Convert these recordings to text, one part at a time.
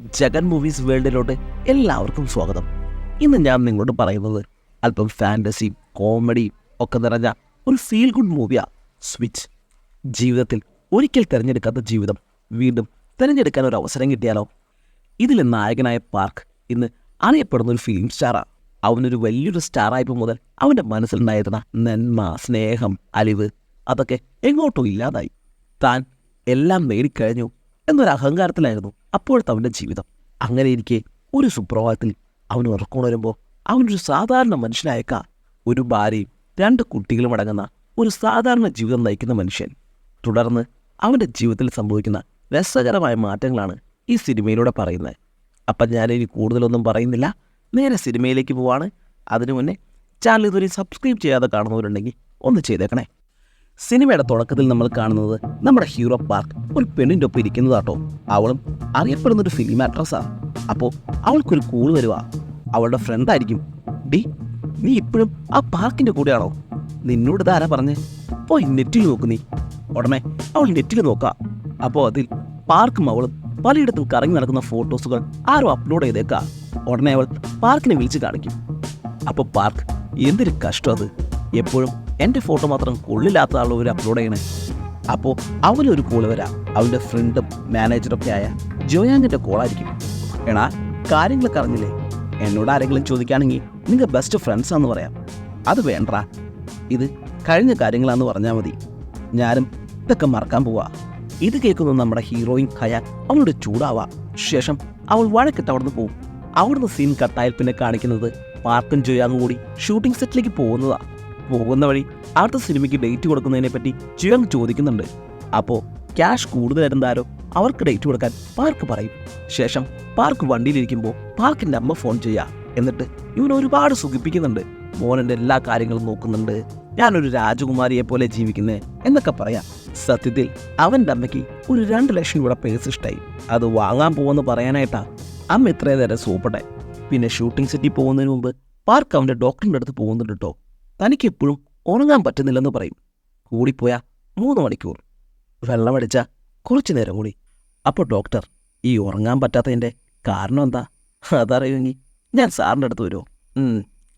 Jagan movies വേൾഡിലോട്ട് എല്ലാവർക്കും സ്വാഗതം. ഇന്ന് ഞാൻ നിങ്ങളോട് പറയുന്നത് അല്പം ഫാന്റസിയും കോമഡി ഒക്കെ നിറഞ്ഞ ഒരു ഫീൽ ഗുഡ് മൂവിയാണ് സ്വിച്ച് ജീവിതത്തിൽ ഒരിക്കൽ തിരഞ്ഞെടുക്കാത്ത ജീവിതം വീണ്ടും തിരഞ്ഞെടുക്കാൻ ഒരു അവസരം കിട്ടിയാലോ? ഇതിലെ നായകനായ പാർക്ക് ഇന്ന് അറിയപ്പെടുന്ന ഒരു ഫിലിം സ്റ്റാറാണ് അവനൊരു വലിയൊരു സ്റ്റാറായപ്പോൾ മുതൽ അവന്റെ മനസ്സിലുണ്ടായിരുന്ന നന്മ സ്നേഹം അലിവ് അതൊക്കെ എങ്ങോട്ടും ഇല്ലാതായി. താൻ എല്ലാം നേടിക്കഴിഞ്ഞു എന്നൊരു അഹങ്കാരത്തിലായിരുന്നു അപ്പോഴത്തെ അവന്റെ ജീവിതം. അങ്ങനെ ഇരിക്കെ ഒരു സുപ്രഭാതത്തിൽ അവൻ ഉറക്കമുണരുമ്പോൾ അവനൊരു സാധാരണ മനുഷ്യനായക്ക ഒരു ഭാര്യയും രണ്ട് കുട്ടികളും അടങ്ങുന്ന ഒരു സാധാരണ ജീവിതം നയിക്കുന്ന മനുഷ്യൻ. തുടർന്ന് അവന്റെ ജീവിതത്തിൽ സംഭവിക്കുന്ന രസകരമായ മാറ്റങ്ങളാണ് ഈ സിനിമയിലൂടെ പറയുന്നത്. അപ്പം ഞാനിനി കൂടുതലൊന്നും പറയുന്നില്ല. നേരെ സിനിമയിലേക്ക് പോവാണ്. അതിനു മുന്നേ ചാനൽ ഇതുവരെ സബ്സ്ക്രൈബ് ചെയ്യാതെ കാണുന്നവരുണ്ടെങ്കിൽ ഒന്ന് ചെയ്തേക്കണേ. സിനിമയുടെ തുടക്കത്തിൽ നമ്മൾ കാണുന്നത് നമ്മുടെ ഹീറോ പാർക്ക് ഒരു പെണ്ണിന്റെ ഒപ്പം ഇരിക്കുന്നതാട്ടോ. അവളും അറിയപ്പെടുന്ന ഒരു ഫിലിം ആക്ട്രസ്സാണ് അപ്പോൾ അവൾക്കൊരു കൂൾ വരുക അവളുടെ ഫ്രണ്ടായിരിക്കും ഡി നീ ഇപ്പോഴും ആ പാർക്കിന്റെ കൂടെയാണോ? നിന്നോട് ഇതാരാ പറഞ്ഞേ? പോയി നെറ്റിൽ നോക്ക് നീ. ഉടനെ അവൾ നെറ്റിൽ നോക്കാം. അപ്പോൾ അതിൽ പാർക്കും അവളും പലയിടത്തും കറങ്ങി നടക്കുന്ന ഫോട്ടോസുകൾ ആരും അപ്ലോഡ് ചെയ്തേക്കാം. ഉടനെ അവൾ പാർക്കിനെ വിളിച്ച് കാണിക്കും. അപ്പോൾ പാർക്ക് എന്തൊരു കഷ്ടം അത്. എപ്പോഴും എന്റെ ഫോട്ടോ മാത്രം കൊള്ളില്ലാത്ത ആളുകൾ അപ്ലോഡ് ചെയ്യണേ. അപ്പോൾ അവനൊരു കോൾ വരാം. അവന്റെ ഫ്രണ്ടും മാനേജറൊക്കെ ആയ ജോയാങ്ങിന്റെ കോളായിരിക്കും എടാ കാര്യങ്ങളൊക്കെ അറിഞ്ഞില്ലേ? എന്നോട് ആരെങ്കിലും ചോദിക്കുകയാണെങ്കിൽ നിങ്ങൾ ബെസ്റ്റ് ഫ്രണ്ട്സാന്ന് പറയാം. അത് വേണ്ട ഇത് കഴിഞ്ഞ കാര്യങ്ങളാന്ന് പറഞ്ഞാൽ മതി. ഞാനും ഇതൊക്കെ മറക്കാൻ പോവാ. ഇത് കേൾക്കുന്ന നമ്മുടെ ഹീറോയിൻ ഹയ അവളുടെ ചൂടാവാ. ശേഷം അവൾ വഴക്കിട്ട് അവിടുന്ന് പോവും. അവിടുന്ന് സീൻ കട്ടായാൽ പിന്നെ കാണിക്കുന്നത് പാർക്കും ജോയാങ്ങും കൂടി ഷൂട്ടിംഗ് സെറ്റിലേക്ക് പോകുന്നതാ. പോകുന്ന വഴി അടുത്ത സിനിമയ്ക്ക് ഡേറ്റ് കൊടുക്കുന്നതിനെ പറ്റി ജോയാങ് ചോദിക്കുന്നുണ്ട്. അപ്പോൾ ക്യാഷ് കൂടുതൽ തരുന്നതാരോ അവർക്ക് ഡേറ്റ് കൊടുക്കാൻ പാർക്ക് പറയും. ശേഷം പാർക്ക് വണ്ടിയിലിരിക്കുമ്പോൾ പാർക്കിന്റെ അമ്മ ഫോൺ ചെയ്യാ. എന്നിട്ട് ഇവൻ ഒരുപാട് സുഖിപ്പിക്കുന്നുണ്ട്. മോനന്റെ എല്ലാ കാര്യങ്ങളും നോക്കുന്നുണ്ട്. ഞാനൊരു രാജകുമാരിയെ പോലെ ജീവിക്കുന്നത് എന്നൊക്കെ പറയാം. സത്യത്തിൽ അവന്റെ അമ്മയ്ക്ക് ഒരു രണ്ട് ലക്ഷം രൂപ പേഴ്സ് ഇഷ്ടമായി അത് വാങ്ങാൻ പോകുമെന്ന് പറയാനായിട്ടാ അമ്മ ഇത്രയും നേരം സൂപ്പട്ടെ. പിന്നെ ഷൂട്ടിംഗ് സെറ്റിൽ പോകുന്നതിന് മുമ്പ് പാർക്ക് അവന്റെ ഡോക്ടറിന്റെ അടുത്ത് പോകുന്നുണ്ട് കേട്ടോ തനിക്ക് എപ്പോഴും ഉറങ്ങാൻ പറ്റുന്നില്ലെന്ന് പറയും. കൂടിപ്പോയാ മൂന്ന് മണിക്കൂർ. വെള്ളമടിച്ച കുറച്ചു നേരം കൂടി. അപ്പോൾ ഡോക്ടർ ഈ ഉറങ്ങാൻ പറ്റാത്തതിന്റെ കാരണം എന്താ? അതറിയുമെങ്കിൽ ഞാൻ സാറിന്റെ അടുത്ത് വരുമോ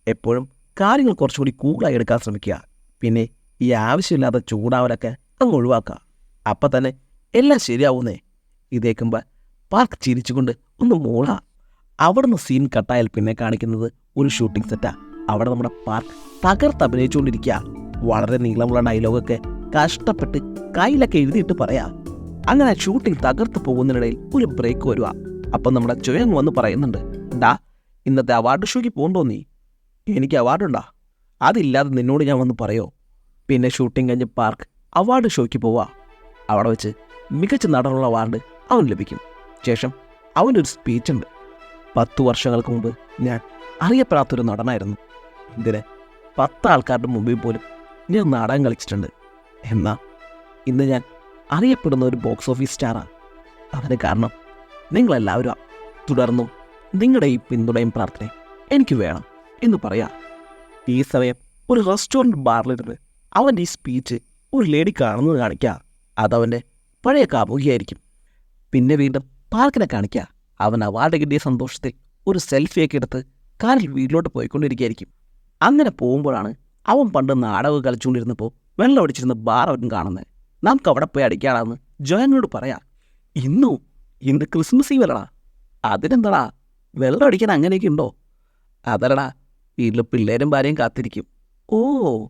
എപ്പോഴും കാര്യങ്ങൾ കുറച്ചുകൂടി കൂളായി എടുക്കാൻ ശ്രമിക്കുക. പിന്നെ ഈ ആവശ്യമില്ലാത്ത ചൂടാവലൊക്കെ അങ്ങ് ഒഴിവാക്കുക. അപ്പം തന്നെ എല്ലാം ശരിയാവുന്നേ. ഇതേക്കുമ്പോൾ പാർക്ക് ചിരിച്ചുകൊണ്ട് ഒന്ന് മൂളാ. അവിടുന്ന് സീൻ കട്ടായാൽ പിന്നെ കാണിക്കുന്നത് ഒരു ഷൂട്ടിംഗ് സെറ്റാ. അവിടെ നമ്മുടെ പാർക്ക് തകർത്ത് അഭിനയിച്ചുകൊണ്ടിരിക്കുക. വളരെ നീളമുള്ള ഡയലോഗൊക്കെ കഷ്ടപ്പെട്ട് കയ്യിലൊക്കെ എഴുതിയിട്ട് പറയാ. അങ്ങനെ ഷൂട്ടിംഗ് തകർത്ത് പോകുന്നതിനിടയിൽ ഒരു ബ്രേക്ക് വരുക അപ്പം നമ്മുടെ ചുയങ് വന്ന് പറയുന്നുണ്ട് ഡാ ഇന്നത്തെ അവാർഡ് ഷോയ്ക്ക് പോകണ്ടോ നീ? എനിക്ക് അവാർഡുണ്ടാ അതില്ലാതെ നിന്നോട് ഞാൻ വന്ന് പറയോ? പിന്നെ ഷൂട്ടിംഗ് കഴിഞ്ഞ് പാർക്ക് അവാർഡ് ഷോയ്ക്ക് പോവാ. അവിടെ വെച്ച് മികച്ച നടനുള്ള അവാർഡ് അവൻ ലഭിക്കും. ശേഷം അവനൊരു സ്പീച്ച് ഉണ്ട്. പത്ത് വർഷങ്ങൾക്ക് മുമ്പ് ഞാൻ അറിയപ്പെടാത്തൊരു നടനായിരുന്നു. ഇതിന് പത്ത് ആൾക്കാരുടെ മുമ്പിൽ പോലും ഞാൻ നാടകം കളിച്ചിട്ടുണ്ട്. എന്നാൽ ഇന്ന് ഞാൻ അറിയപ്പെടുന്ന ഒരു ബോക്സ് ഓഫീസ് സ്റ്റാറാണ് അതിന് കാരണം നിങ്ങളെല്ലാവരും തുടർന്നും നിങ്ങളുടെ ഈ പിന്തുണയും പ്രാർത്ഥനയും എനിക്ക് വേണം എന്ന് പറയാം. ഈ സമയം ഒരു റെസ്റ്റോറന്റ് ബാറിലിരുന്ന് അവന്റെ ഈ സ്പീച്ച് ഒരു ലേഡി കാണുന്നത് കാണിക്കുക അതവന്റെ പഴയ കാമുകിയായിരിക്കും. പിന്നെ വീണ്ടും പാർക്കിനെ കാണിക്കുക അവൻ അവാർഡ് കിട്ടിയ സന്തോഷത്തിൽ ഒരു സെൽഫിയൊക്കെ എടുത്ത് കാറിൽ വീട്ടിലോട്ട് പോയിക്കൊണ്ടിരിക്കുകയായിരിക്കും. അങ്ങനെ പോകുമ്പോഴാണ് അവൻ പണ്ട് നാടകം കളിച്ചുകൊണ്ടിരുന്നപ്പോൾ വെള്ളം അടിച്ചിരുന്ന ബാർ കാണുന്നത്. നമുക്ക് അവിടെ പോയി അടിക്കാടാന്ന് ജോയനോട് പറയാം. ഇന്നു ഇന്ന് ക്രിസ്മസ് ഈവ് അല്ലടാ. അതിനെന്താടാ? വെള്ളം അടിക്കാൻ അങ്ങനെയൊക്കെ ഉണ്ടോ? അതല്ലടാ വീട്ടിൽ പിള്ളേരും ഭാര്യയും കാത്തിരിക്കും. ഓ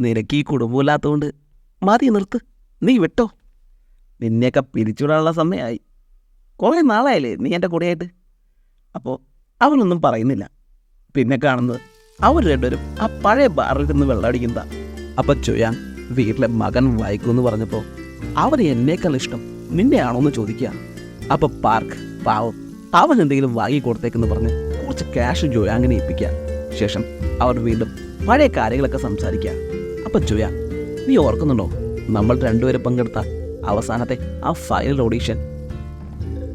നിനക്ക് ഈ കുടുംബമില്ലാത്തതുകൊണ്ട് മതി നിർത്ത്. നീ വിട്ടോ. നിന്നെയൊക്കെ പിരിച്ചുവിടാനുള്ള സമയമായി. കുറേ നാളായില്ലേ നീ എന്റെ കൂടെയായിട്ട്? അപ്പോൾ അവനൊന്നും പറയുന്നില്ല. പിന്നെ കാണുന്നത് അവർ രണ്ടുപേരും ആ പഴയ ബാറിൽ നിന്ന് വെള്ളമടിക്കുന്നതാ അപ്പം ചൊയ്യാൻ വീട്ടിലെ മകൻ വായിക്കുമെന്ന് പറഞ്ഞപ്പോൾ അവർ എന്നേക്കാൾ ഇഷ്ടം നിന്നെയാണോ എന്ന് ചോദിക്കുക അപ്പോൾ പാർക്ക് പാവം അവൻ എന്തെങ്കിലും വാങ്ങി കൊടുത്തേക്കെന്ന് പറഞ്ഞ് കുറച്ച് ക്യാഷ് ജോയാങ്ങിനെ ഏൽപ്പിക്കുക ശേഷം അവർ വീണ്ടും പഴയ കാര്യങ്ങളൊക്കെ സംസാരിക്കുക അപ്പം ജോയ നീ ഓർക്കുന്നുണ്ടോ? നമ്മൾ രണ്ടുപേരും പങ്കെടുത്ത അവസാനത്തെ ആ ഫൈനൽ ഓഡീഷൻ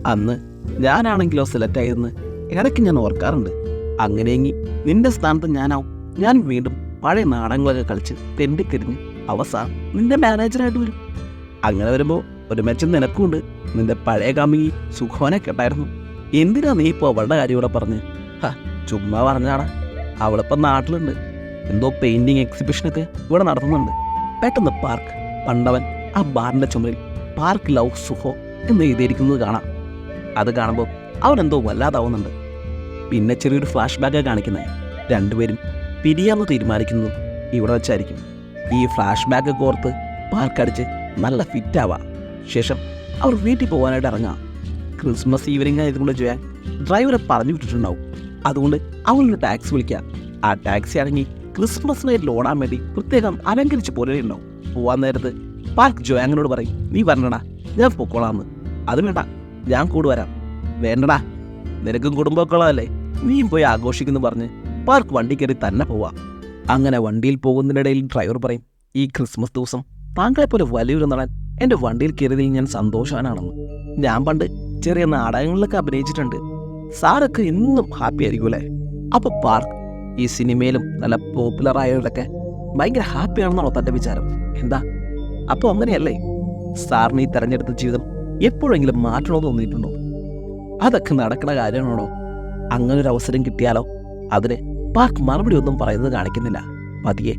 അന്ന് ഞാനാണെങ്കിലോ സെലക്ട് ആയതെന്ന് ഇടയ്ക്ക് ഞാൻ ഓർക്കാറുണ്ട്. അങ്ങനെയെങ്കിൽ നിന്റെ സ്ഥാനത്ത് ഞാനാവും. ഞാൻ വീണ്ടും പഴയ നാടകങ്ങളൊക്കെ കളിച്ച് തെണ്ടിക്കരിഞ്ഞ് അവസാനം നിന്റെ മാനേജറായിട്ട് വരും. അങ്ങനെ വരുമ്പോൾ ഒരു മെച്ചം നിനക്കുണ്ട് നിന്റെ പഴയ കാമികി സുഖോനെ കേട്ടായിരുന്നു. എന്തിനാ നീ ഇപ്പോൾ അവളുടെ കാര്യം ഇവിടെ പറഞ്ഞ്? ഹാ ചുമ്മാ പറഞ്ഞാടാ. അവളിപ്പം നാട്ടിലുണ്ട്. എന്തോ പെയിന്റിങ് എക്സിബിഷനൊക്കെ ഇവിടെ നടത്തുന്നുണ്ട്. പെട്ടെന്ന് പാർക്ക്. പണ്ടവൻ ആ ബാറിന്റെ ചുമരിൽ പാർക്ക് ലവ് സുഹോ എന്ന് എഴുതിയിരിക്കുന്നത് കാണാം. അത് കാണുമ്പോൾ അവനെന്തോ വല്ലാതാവുന്നുണ്ട്. പിന്നെ ചെറിയൊരു ഫ്ലാഷ് ബാക്ക് കാണിക്കുന്നത് രണ്ടുപേരും പിരിയാന്ന് തീരുമാനിക്കുന്നത് ഇവിടെ വെച്ചായിരിക്കും. ഈ ഫ്ലാഷ് ബാക്ക് കോർത്ത് പാർക്കടിച്ച് നല്ല ഫിറ്റാവാം ശേഷം അവർ വീട്ടിൽ പോകാനായിട്ട് ഇറങ്ങാം. ക്രിസ്മസ് ഈവനിങ് ആയതുകൊണ്ട് ചെയ്യാൻ ഡ്രൈവറെ പറഞ്ഞു വിട്ടിട്ടുണ്ടാവും. അതുകൊണ്ട് അവളൊരു ടാക്സി വിളിക്കാം. ആ ടാക്സി ഇറങ്ങി ക്രിസ്മസ് നൈറ്റ് ലോണാൻ വേണ്ടി പ്രത്യേകം അലങ്കരിച്ച് പോലെ ഉണ്ടാവും പോവാൻ നേരത്ത് പാർക്ക് ജോയാങ്ങിനോട് പറയും നീ വരണടാ ഞാൻ പൊക്കോളാന്ന് അത് വേണ്ട ഞാൻ കൂടെ വരാം. വേണ്ടടാ നിനക്കും കുടുംബമൊക്കെയുള്ളതല്ലേ നീയും പോയി ആഘോഷിക്കുന്നു പറഞ്ഞ് പാർക്ക് വണ്ടി കയറി തന്നെ പോവാം. അങ്ങനെ വണ്ടിയിൽ പോകുന്നതിനിടയിൽ ഡ്രൈവർ പറയും ഈ ക്രിസ്മസ് ദിവസം താങ്കളെപ്പോലെ വലിയൊരു നടൻ എന്റെ വണ്ടിയിൽ കയറിയതിൽ ഞാൻ സന്തോഷവാനാണെന്ന്. ഞാൻ പണ്ട് ചെറിയ നാടകങ്ങളിലൊക്കെ അഭിനയിച്ചിട്ടുണ്ട്. സാറൊക്കെ എന്നും ഹാപ്പി ആയിരിക്കും അപ്പോൾ അപ്പൊ പാർക്ക് ഈ സിനിമയിലും നല്ല പോപ്പുലർ ആയവരൊക്കെ ഭയങ്കര ഹാപ്പിയാണെന്നാണോ തന്റെ വിചാരം? എന്താ? അപ്പോൾ അങ്ങനെയല്ലേ? സാറിന് ഈ തെരഞ്ഞെടുത്ത ജീവിതം എപ്പോഴെങ്കിലും മാറ്റണമെന്ന് തോന്നിയിട്ടുണ്ടോ? അതൊക്കെ നടക്കുന്ന കാര്യമാണോ? അങ്ങനെ ഒരു അവസരം കിട്ടിയാലോ? അതിന് പാർക്ക് മറുപടി ഒന്നും പറയുന്നത് കാണിക്കുന്നില്ല. പതിയെ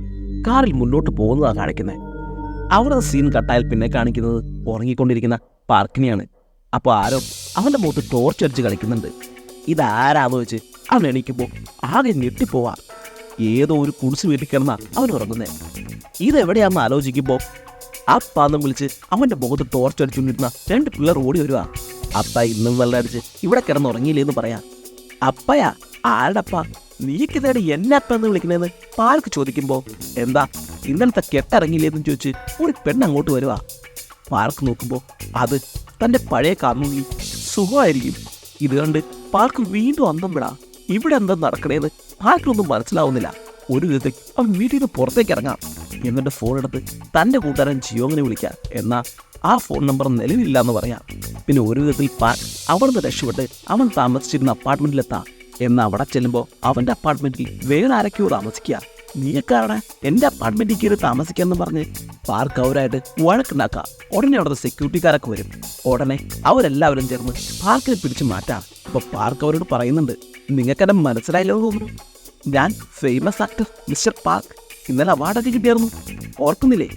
കാറിൽ മുന്നോട്ട് പോകുന്നതാണ് കാണിക്കുന്നത് അവിടെ സീൻ കട്ടായാൽ പിന്നെ കാണിക്കുന്നത് ഉറങ്ങിക്കൊണ്ടിരിക്കുന്ന പാർക്കിനെയാണ്. അപ്പോൾ ആരോ അവന്റെ മുഖത്ത് ടോർച്ച് അടിച്ച് കളിക്കുന്നുണ്ട്. ഇതാരാന്ന് വെച്ച് അവൻ എണീക്കുമ്പോൾ ആകെ ഞെട്ടിപ്പോവാ. ഏതോ ഒരു കുടിച്ചു വീട്ടിൽ കിടന്നാ അവൻ ഉറങ്ങുന്നത് ഇതെവിടെയാണെന്ന് ആലോചിക്കുമ്പോൾ ആ പാന്തം വിളിച്ച് അവന്റെ മുഖത്ത് ടോർച്ച് അടിച്ചുകൊണ്ടിരുന്ന രണ്ട് പിള്ളേർ ഓടി വരുവാ. അപ്പ ഇന്നും വെള്ളം അടിച്ച് ഇവിടെ കിടന്ന് ഉറങ്ങിയില്ലേന്ന് പറയാ. അപ്പയാ? ആരുടപ്പ? നീക്ക് നേടി എന്നെ അപ്പ എന്ന് വിളിക്കണേന്ന് പാൽക്ക് ചോദിക്കുമ്പോൾ എന്താ ഇന്നലത്തെ കെട്ടിറങ്ങിയില്ലേന്ന് ചോദിച്ച് ഒരു പെണ്ണ് അങ്ങോട്ട് വരുവാ. പാർക്ക് നോക്കുമ്പോൾ അത് തന്റെ പഴയ കാമുകി സുഖമായിരിക്കും. ഇത് കണ്ട് പാർക്ക് വീണ്ടും അന്തം വിടാ. ഇവിടെ എന്താ നടക്കണേന്ന് പാൽക്കിനൊന്നും മനസ്സിലാവുന്നില്ല. ഒരു വിധത്തിൽ അവൻ വീട്ടിൽ നിന്ന് പുറത്തേക്ക് ഇറങ്ങാം. എന്നിട്ട് ഫോൺ എടുത്ത് തന്റെ കൂട്ടുകാരൻ ജിയോങ്ങിനെ വിളിക്കാം. എന്നാ ആ ഫോൺ നമ്പർ നിലവിലില്ല എന്ന് പറയാം. പിന്നെ ഒരു വിധത്തിൽ പാർക്ക് അവിടുന്ന് രക്ഷപ്പെട്ട് അവൻ താമസിച്ചിരുന്ന അപ്പാർട്ട്മെന്റിലെത്താം എന്ന് അവിടെ ചെല്ലുമ്പോൾ അവന്റെ അപ്പാർട്ട്മെന്റിൽ വേറെ ആരൊക്കെയോ താമസിക്കുക നീയൊക്കെയാണ് എന്റെ അപ്പാർട്ട്മെന്റിൽ കയറി താമസിക്കാന്ന് പറഞ്ഞ് പാർക്ക് അവരായിട്ട് വഴക്കുണ്ടാക്കാം. ഉടനെ അവിടുത്തെ സെക്യൂരിറ്റിക്കാരൊക്കെ വരും. ഉടനെ അവരെല്ലാവരും ചേർന്ന് പാർക്കിനെ പിടിച്ചു മാറ്റാം. അപ്പൊ പാർക്ക് അവരോട് പറയുന്നുണ്ട് നിങ്ങൾക്കെന്നെ മനസ്സിലായല്ലോ തോന്നുന്നു? ഞാൻ ഫേമസ് ആക്ടർ മിസ്റ്റർ പാർക്ക്. ഇന്നലെ അവാർഡൊക്കെ കിട്ടിയായിരുന്നു. ഓർക്കുന്നില്ലേ?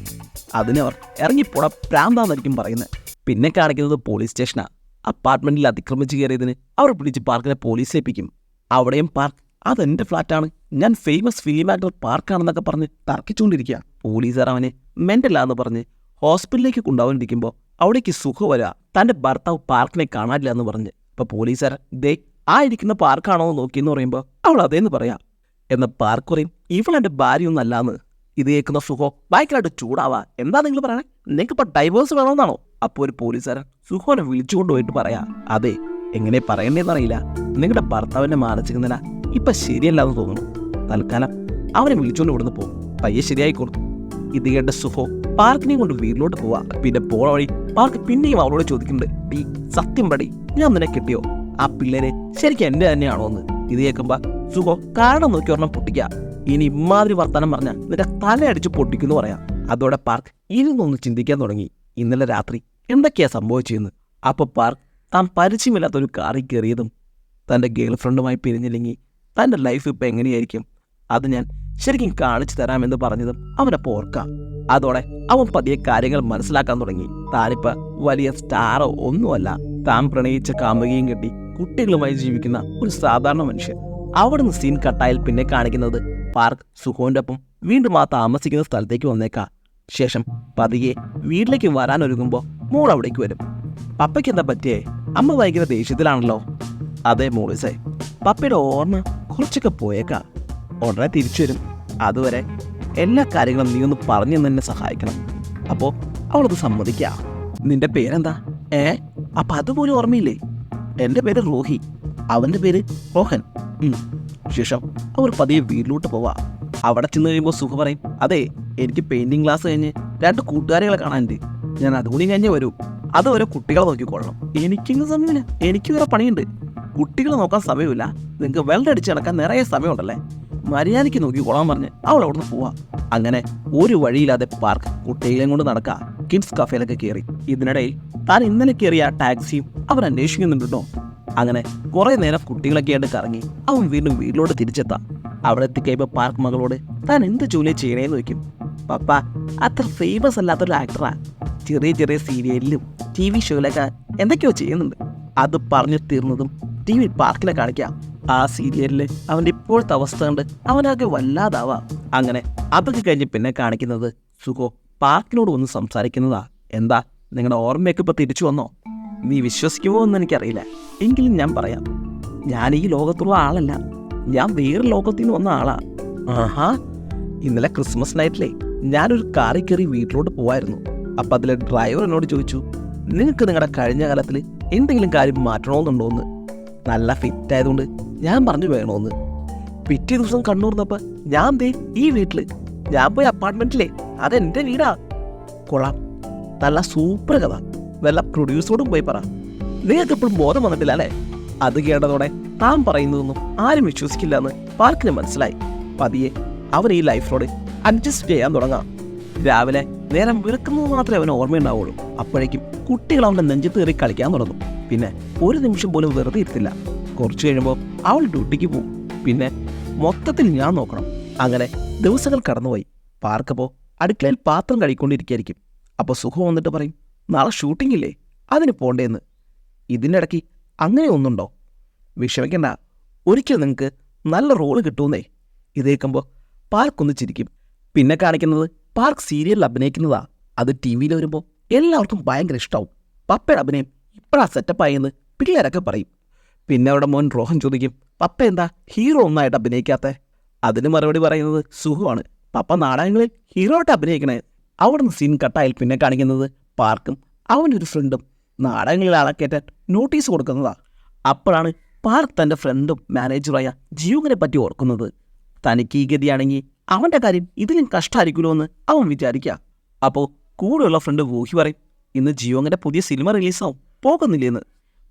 അതിനവർ ഇറങ്ങിപ്പോടാ പ്രാന്താന്നായിരിക്കും പറയുന്നത്. പിന്നെ കാണിക്കുന്നത് പോലീസ് സ്റ്റേഷനാ. അപ്പാർട്ട്മെന്റിൽ അതിക്രമിച്ച് കയറിയതിന് അവർ പിടിച്ച് പാർക്കിനെ പോലീസ് ഏൽപ്പിക്കും. അവിടെയും പാർക്ക്. അതെന്റെ ഫ്ലാറ്റാണ്. ഞാൻ ഫേമസ് ഫിലിം ആക്ടർ പാർക്കാണെന്നൊക്കെ പറഞ്ഞ് തർക്കിച്ചുകൊണ്ടിരിക്കുക. പോലീസുകാർ അവനെ മെന്റലാന്ന് പറഞ്ഞ് ഹോസ്പിറ്റലിലേക്ക് കൊണ്ടുപോകാനിരിക്കുമ്പോൾ അവിടേക്ക് സുഖം വരാ. തന്റെ ഭർത്താവ് പാർക്കിനെ കാണാനില്ല എന്ന് പറഞ്ഞ്. അപ്പോൾ പോലീസുകാർ ദേ ആ ഇരിക്കുന്ന പാർക്കാണോ എന്ന് നോക്കിയെന്ന് പറയുമ്പോൾ അവൾ അതേന്ന് പറയാം. എന്ന പാർക്ക് പറയും ഇവളെന്റെ ഭാര്യയൊന്നും അല്ലാന്ന്. ഇത് കേൾക്കുന്ന സുഖോ ഭയങ്കരമായിട്ട് ചൂടാവാ. എന്താ നിങ്ങൾ പറയണേ? നിങ്ങൾക്ക് ഇപ്പൊ ഡൈവേഴ്സ് വേണമെന്നാണോ അപ്പോൾ ഒരു പോലീസുകാരൻ സുഹോനെ വിളിച്ചുകൊണ്ട് പോയിട്ട് പറയാ അതെ എങ്ങനെ പറയണ്ടേന്നറിയില്ല. നിങ്ങളുടെ ഭർത്താവിന്റെ മാനസിക നില ഇപ്പം ശരിയല്ല എന്ന് തോന്നുന്നു. തൽക്കാലം അവനെ വിളിച്ചുകൊണ്ട് ഇവിടുന്ന് പോകും പയ്യെ ശരിയായിക്കോളും ഇത് കേട്ട സുഹോ പാർക്കിനെയും കൊണ്ട് വീട്ടിലോട്ട് പോവാ. പിന്നെ പോണ വഴി പാർക്ക് പിന്നെയും അവളോട് ചോദിക്കുന്നുണ്ട് ഡീ സത്യം പടി ഞാൻ നിന്നെ കിട്ടിയോ? ആ പിള്ളേരെ ശരിക്കും എന്റെ തന്നെയാണോ എന്ന് ഇത് കേൾക്കുമ്പോ സുഖോ കാരണം നോക്കി ഒരെണ്ണം പൊട്ടിക്ക. ഇനി ഇമാതിരി വർത്തമാനം പറഞ്ഞാൽ നിന്റെ തലയടിച്ച് പൊട്ടിക്കുന്നു പറയാം. അതോടെ പാർക്ക് ഇരുന്നൊന്ന് ചിന്തിക്കാൻ തുടങ്ങി. ഇന്നലെ രാത്രി എന്തൊക്കെയാ സംഭവിച്ചതെന്ന് അപ്പോൾ പാർക്ക് താൻ പരിചയമില്ലാത്ത ഒരു കാറിൽ കയറിയതും തന്റെ ഗേൾ ഫ്രണ്ടുമായി പിരിഞ്ഞില്ലെങ്കിൽ തന്റെ ലൈഫ് ഇപ്പം എങ്ങനെയായിരിക്കും? അത് ഞാൻ ശരിക്കും കാണിച്ചു തരാമെന്ന് പറഞ്ഞതും അവനപ്പോൾ ഓർക്കാം. അതോടെ അവൻ പതിയെ കാര്യങ്ങൾ മനസ്സിലാക്കാൻ തുടങ്ങി. താനിപ്പ വലിയ സ്റ്റാറോ ഒന്നുമല്ല. താൻ പ്രണയിച്ച കാമുകയും കെട്ടി കുട്ടികളുമായി ജീവിക്കുന്ന ഒരു സാധാരണ മനുഷ്യൻ. അവിടുന്ന് സീൻ കട്ടായിൽ പിന്നെ കാണിക്കുന്നത് പാർക്ക് സുഖോന്റെ ഒപ്പം വീണ്ടും ആ താമസിക്കുന്ന സ്ഥലത്തേക്ക് വന്നേക്കാം. ശേഷം പതിയെ വീട്ടിലേക്ക് വരാൻ ഒരുങ്ങുമ്പോൾ മോൾ അവിടേക്ക് വരും. പപ്പയ്ക്ക് എന്താ പറ്റിയേ? അമ്മ ഭയങ്കര ദേഷ്യത്തിലാണല്ലോ. അതെ മോളിസേ പപ്പയുടെ ഓർമ്മ കുറച്ചൊക്കെ പോയേക്കാ. ഉടനെ തിരിച്ചു വരും. അതുവരെ എല്ലാ കാര്യങ്ങളും നീ ഒന്ന് പറഞ്ഞു തന്നെ സഹായിക്കണം. അപ്പോൾ അവളത് സമ്മതിക്കാം. നിന്റെ പേരെന്താ? ഏ അപ്പം അതുപോലും ഓർമ്മയില്ലേ? എന്റെ പേര് റോഹി അവന്റെ പേര് റോഹൻ. ശേഷം അവർ പതിയെ വീട്ടിലോട്ട് പോവാ. അവിടെ ചെന്ന് കഴിയുമ്പോൾ സുഖ പറയും. അതെ എനിക്ക് പെയിന്റിംഗ് ക്ലാസ് കഴിഞ്ഞ് രണ്ട് കൂട്ടുകാരികളെ കാണാനുണ്ട്. ഞാൻ അതുകൂടി കഴിഞ്ഞേ വരൂ. ഓരോ കുട്ടികളെ നോക്കിക്കൊള്ളണം എനിക്കിങ്ങ് സമയമില്ല. എനിക്ക് വേറെ പണിയുണ്ട്. കുട്ടികളെ നോക്കാൻ സമയമില്ല. നിങ്ങൾക്ക് വെള്ളം അടിച്ച് നടക്കാൻ നിറയെ സമയമുണ്ടല്ലേ? മര്യാദയ്ക്ക് നോക്കിക്കൊള്ളാൻ പറഞ്ഞ് അവൾ അവിടുന്ന് പോവാ. അങ്ങനെ ഒരു വഴിയില്ലാതെ പാർക്ക് കുട്ടികളെയും കൊണ്ട് നടക്കുക കിഡ്സ് കഫേയിലൊക്കെ കയറി ഇതിനിടയിൽ താൻ ഇന്നലെ കയറിയ ടാക്സിയും അവർ അന്വേഷിക്കുന്നുണ്ടോ അങ്ങനെ കുറേ നേരം കുട്ടികളൊക്കെ ആയിട്ട് കറങ്ങി അവൻ വീണ്ടും വീട്ടിലോട്ട് തിരിച്ചെത്താം. അവിടെ എത്തിക്കഴിയുമ്പോൾ പാർക്ക് മകളോട് താൻ എന്ത് ജോലി ചെയ്യണേന്ന് ചോദിക്കും. പപ്പ അത്ര ഫേമസ് അല്ലാത്തൊരു ആക്ടറാ ചെറിയ ചെറിയ സീരിയലിലും ടി വി ഷോയിലൊക്കെ എന്തൊക്കെയോ ചെയ്യുന്നുണ്ട്. അത് പറഞ്ഞു തീർന്നതും ടി വി പാർക്കിലെ കാണിക്കാം. ആ സീരിയലിൽ അവന്റെ ഇപ്പോഴത്തെ അവസ്ഥ കണ്ട് അവനാകെ വല്ലാതാവാം. അങ്ങനെ അതൊക്കെ കഴിഞ്ഞ് പിന്നെ കാണിക്കുന്നത് സുഖോ പാർക്കിനോട് ഒന്ന് സംസാരിക്കുന്നതാ. എന്താ നിങ്ങളുടെ ഓർമ്മയൊക്കെ ഇപ്പോൾ തിരിച്ചു വന്നോ? നീ വിശ്വസിക്കുമോ എന്ന് എനിക്കറിയില്ല. എങ്കിലും ഞാൻ പറയാം. ഞാൻ ഈ ലോകത്തുള്ള ആളല്ല. ഞാൻ വേറെ ലോകത്തിൽ നിന്ന് വന്ന ആളാ. ആഹാ ഇന്നലെ ക്രിസ്മസ് നൈറ്റിലെ ഞാനൊരു കാറി കയറി വീട്ടിലോട്ട് പോവായിരുന്നു. അപ്പം അതിലെ ഡ്രൈവർ എന്നോട് ചോദിച്ചു നിങ്ങൾക്ക് നിങ്ങളുടെ കഴിഞ്ഞ കാലത്തിൽ എന്തെങ്കിലും കാര്യം മാറ്റണമെന്നുണ്ടോ എന്ന്? നല്ല ഫിറ്റ് ആയതുകൊണ്ട് ഞാൻ പറഞ്ഞു വേണമെന്ന് പിറ്റേ ദിവസം കണ്ണൂർന്നപ്പോൾ ഞാൻ ദേ ഈ വീട്ടിൽ ഞാൻ പോയി അപ്പാർട്ട്മെന്റിലെ അതെന്റെ വീടാ. കൊള്ളാം. നല്ല സൂപ്പർ കഥ. വല്ല പ്രൊഡ്യൂസറോടും പോയി പറ. നിങ്ങൾക്ക് എപ്പോഴും ബോധം വന്നിട്ടില്ല അല്ലേ? അത് കേട്ടതോടെ താൻ പറയുന്നതൊന്നും ആരും വിശ്വസിക്കില്ല എന്ന് പാർക്കിന് മനസ്സിലായി. പതിയെ അവൻ ഈ ലൈഫിനോട് അഡ്ജസ്റ്റ് ചെയ്യാൻ തുടങ്ങാം. രാവിലെ നേരം വിറക്കുന്നത് മാത്രമേ അവന് ഓർമ്മയുണ്ടാവുള്ളൂ. അപ്പോഴേക്കും കുട്ടികൾ അവന്റെ നെഞ്ചത്ത് കയറി കളിക്കാൻ തുടങ്ങും. പിന്നെ ഒരു നിമിഷം പോലും വെറുതെ ഇരുത്തില്ല. കുറച്ച് കഴിയുമ്പോൾ അവൾ ഡ്യൂട്ടിക്ക് പോകും. പിന്നെ മൊത്തത്തിൽ ഞാൻ നോക്കണം. അങ്ങനെ ദിവസങ്ങൾ കടന്നുപോയി. പാർക്കപ്പോൾ അടുക്കളയിൽ പാത്രം കഴിക്കൊണ്ടിരിക്കുകയായിരിക്കും അപ്പോൾ സുഖം വന്നിട്ട് പറയും നാളെ ഷൂട്ടിംഗ് ഇല്ലേ? അതിന് പോണ്ടേന്ന്. ഇതിന്റെ ഇടയ്ക്ക് അങ്ങനെ ഒന്നുണ്ടോ? വിഷമിക്കണ്ട. ഒരിക്കലും നിങ്ങൾക്ക് നല്ല റോൾ കിട്ടുമെന്നേ ഇത് കേൾക്കുമ്പോൾ ചിരിക്കും. പിന്നെ കാണിക്കുന്നത് പാർക്ക് സീരിയലിൽ അഭിനയിക്കുന്നതാ. അത് ടി വിയിൽ വരുമ്പോൾ എല്ലാവർക്കും ഭയങ്കര ഇഷ്ടമാവും പപ്പയുടെ അഭിനയം ഇപ്പോഴാ സെറ്റപ്പായെന്ന് പിള്ളേരൊക്കെ പറയും. പിന്നെ അവിടെ മോൻ റോഹൻ ചോദിക്കും പപ്പ എന്താ ഹീറോ ഒന്നായിട്ട് അഭിനയിക്കാത്ത? അതിന് മറുപടി പറയുന്നത് സുഖമാണ്. പപ്പ നാടകങ്ങളിൽ ഹീറോ ആയിട്ട് അഭിനയിക്കണേ. അവിടുന്ന് സീൻ കട്ടായാൽ പിന്നെ കാണിക്കുന്നത് പാർക്കും അവനൊരു ഫ്രണ്ടും നാടകങ്ങളിൽ ആളെ കയറ്റാൻ നോട്ടീസ് കൊടുക്കുന്നതാ. അപ്പോഴാണ് പാർക്ക് തന്റെ ഫ്രണ്ടും മാനേജറായ ജീവനെ പറ്റി ഓർക്കുന്നത്. തനിക്ക് ഈ ഗതിയാണെങ്കിൽ അവന്റെ കാര്യം ഇതിലും കഷ്ടമായിരിക്കുമല്ലോ എന്ന് അവൻ വിചാരിക്കുക അപ്പോൾ കൂടെയുള്ള ഫ്രണ്ട് വൂഹി പറയും ഇന്ന് ജിയോങ്ങിന്റെ പുതിയ സിനിമ റിലീസാവും പോകുന്നില്ലേന്ന്.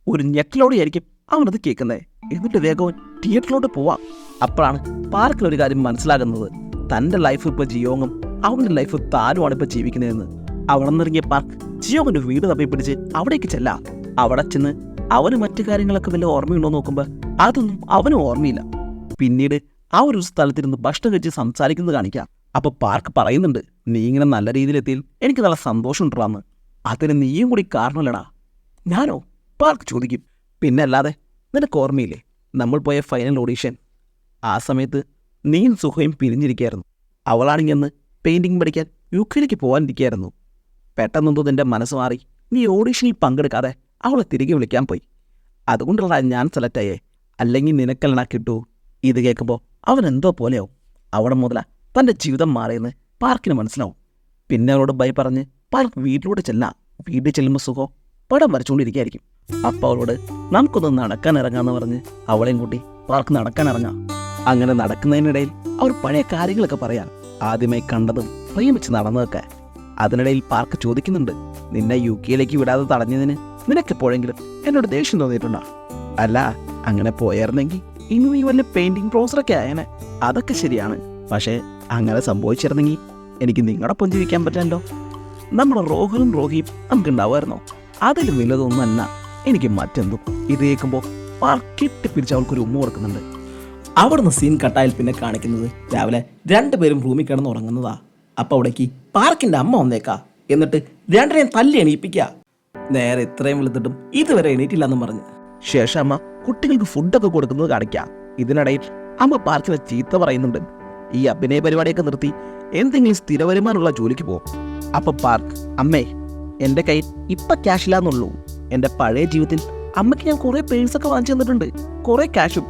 ഒരു ഞെക്കലോടെയായിരിക്കും അവനത് കേൾക്കുന്നത് എന്നിട്ട് വേഗം തിയേറ്ററിലോട്ട് പോവാം. അപ്പോഴാണ് പാർക്കിൽ ഒരു കാര്യം മനസ്സിലാകുന്നത്. തന്റെ ലൈഫ് ഇപ്പോൾ ജിയോങ്ങും അവന്റെ ലൈഫ് താനുമാണ് ഇപ്പോൾ ജീവിക്കുന്നതെന്ന്. അവിടെ നിന്നിറങ്ങിയ പാർക്ക് ജിയോങ്ങിന്റെ വീട് തപ്പി പിടിച്ച് അവിടേക്ക് ചെല്ലാം. അവിടെ ചെന്ന് അവന് മറ്റു കാര്യങ്ങളൊക്കെ വല്ല ഓർമ്മയുണ്ടോ നോക്കുമ്പോൾ അതൊന്നും അവനും ഓർമ്മയില്ല. പിന്നീട് ആ ഒരു സ്ഥലത്തിരുന്ന് ഭക്ഷണം കഴിച്ച് സംസാരിക്കുന്നത് കാണിക്കാം. അപ്പോൾ പാർക്ക് പറയുന്നുണ്ട് നീ ഇങ്ങനെ നല്ല രീതിയിലെത്തിയിൽ എനിക്ക് നല്ല സന്തോഷം ഉണ്ടാന്ന് അതിന് നീയും കൂടി കാരണമല്ലടാ. ഞാനോ? പാർക്ക് ചോദിക്കും. പിന്നെ അല്ലാതെ നിനക്ക് ഓർമ്മയില്ലേ നമ്മൾ പോയ ഫൈനൽ ഓഡീഷൻ ആ സമയത്ത് നീയും സുഹയും പിരിഞ്ഞിരിക്കുകയായിരുന്നു അവളാണെങ്കിൽ അന്ന് പഠിക്കാൻ യു കെയിലേക്ക് പോകാനിരിക്കുകയായിരുന്നു പെട്ടെന്നൊന്നും നിന്റെ മനസ്സ് മാറി. നീ ഓഡീഷനിൽ പങ്കെടുക്കാതെ അവളെ തിരികെ വിളിക്കാൻ പോയി. അതുകൊണ്ടുള്ള ഞാൻ സെലക്ട് ആയേ. അല്ലെങ്കിൽ നിനക്കല്ലണ കിട്ടൂ. ഇത് കേൾക്കുമ്പോൾ അവൻ എന്തോ പോലെയാവും. അവിടെ മുതലാ തന്റെ ജീവിതം മാറിയെന്ന് പാർക്കിന് മനസ്സിലാവും. പിന്നെ അവളോട് ബൈ പറഞ്ഞ് പാർക്ക് വീട്ടിലൂടെ ചെല്ലാം. വീട്ടിൽ ചെല്ലുമ്പോൾ സുഖം. പടം വരച്ചുകൊണ്ടിരിക്കുകയായിരിക്കും. അപ്പം അവളോട് നമുക്കൊന്ന് നടക്കാൻ ഇറങ്ങാന്ന് പറഞ്ഞ് അവളെയും കൂട്ടി പാർക്ക് നടക്കാൻ ഇറങ്ങാം. അങ്ങനെ നടക്കുന്നതിനിടയിൽ അവർ പഴയ കാര്യങ്ങളൊക്കെ പറയാം. ആദ്യമായി കണ്ടതും പ്രേമിച്ച് നടന്നതൊക്കെ. അതിനിടയിൽ പാർക്ക് ചോദിക്കുന്നുണ്ട് നിന്നെ യു കെയിലേക്ക് വിടാതെ തടഞ്ഞതിന് നിനക്കെപ്പോഴെങ്കിലും എന്നോട് ദേഷ്യം തോന്നിയിട്ടുണ്ടോ? അല്ല അങ്ങനെ പോയായിരുന്നെങ്കിൽ ഇനി നീ വല്ല പെയിന്റിംഗ് പ്രോസറൊക്കെ ആയേനെ. അതൊക്കെ ശരിയാണ്. പക്ഷേ അങ്ങനെ സംഭവിച്ചിരുന്നെങ്കിൽ എനിക്ക് നിങ്ങളൊപ്പം ജീവിക്കാൻ പറ്റാണ്ടോ നമ്മുടെ റോഹനും റോഹിയും നമുക്ക് ഉണ്ടാവുമായിരുന്നോ അതിലും വലുതൊന്നല്ല എനിക്ക് മറ്റെന്തും. ഇത് കേൾക്കുമ്പോൾ പാർക്കിട്ട് പിരിച്ച് അവൾക്കൊരു ഉമ്മ കൊടുക്കുന്നുണ്ട്. അവിടുന്ന് സീൻ കട്ടായിൽ പിന്നെ കാണിക്കുന്നത് രാവിലെ രണ്ടുപേരും റൂമിൽ കിടന്ന് ഉറങ്ങുന്നതാ. അപ്പോൾ അവിടേക്ക് പാർക്കിന്റെ അമ്മ വന്നേക്കാ. എന്നിട്ട് രണ്ടിനെയും തല്ലി എണീപ്പിക്കുക നേരെ ഇത്രയും വെളുത്തിട്ടും ഇതുവരെ എണീറ്റില്ലെന്നും പറഞ്ഞ്. ശേഷം അമ്മ കുട്ടികൾക്ക് ഫുഡൊക്കെ കൊടുക്കുന്നത് കാണിക്കാം. ഇതിനിടയിൽ അമ്മ പാർക്കിനെ ചീത്ത പറയുന്നുണ്ട്. ഈ അഭിനയ പരിപാടിയൊക്കെ നിർത്തി എന്തെങ്കിലും സ്ഥിര വരുമാനമുള്ള ജോലിക്ക് പോകും അപ്പൊ പാർക്ക് അമ്മേ എന്റെ കയ്യിൽ ഇപ്പൊ ക്യാഷ് ഇല്ലാന്നുള്ളൂ. എന്റെ പഴയ ജീവിതത്തിൽ അമ്മയ്ക്ക് ഞാൻ കുറേ പേഴ്സൊക്കെ വാങ്ങിച്ചു തന്നിട്ടുണ്ട്. കുറേ ക്യാഷും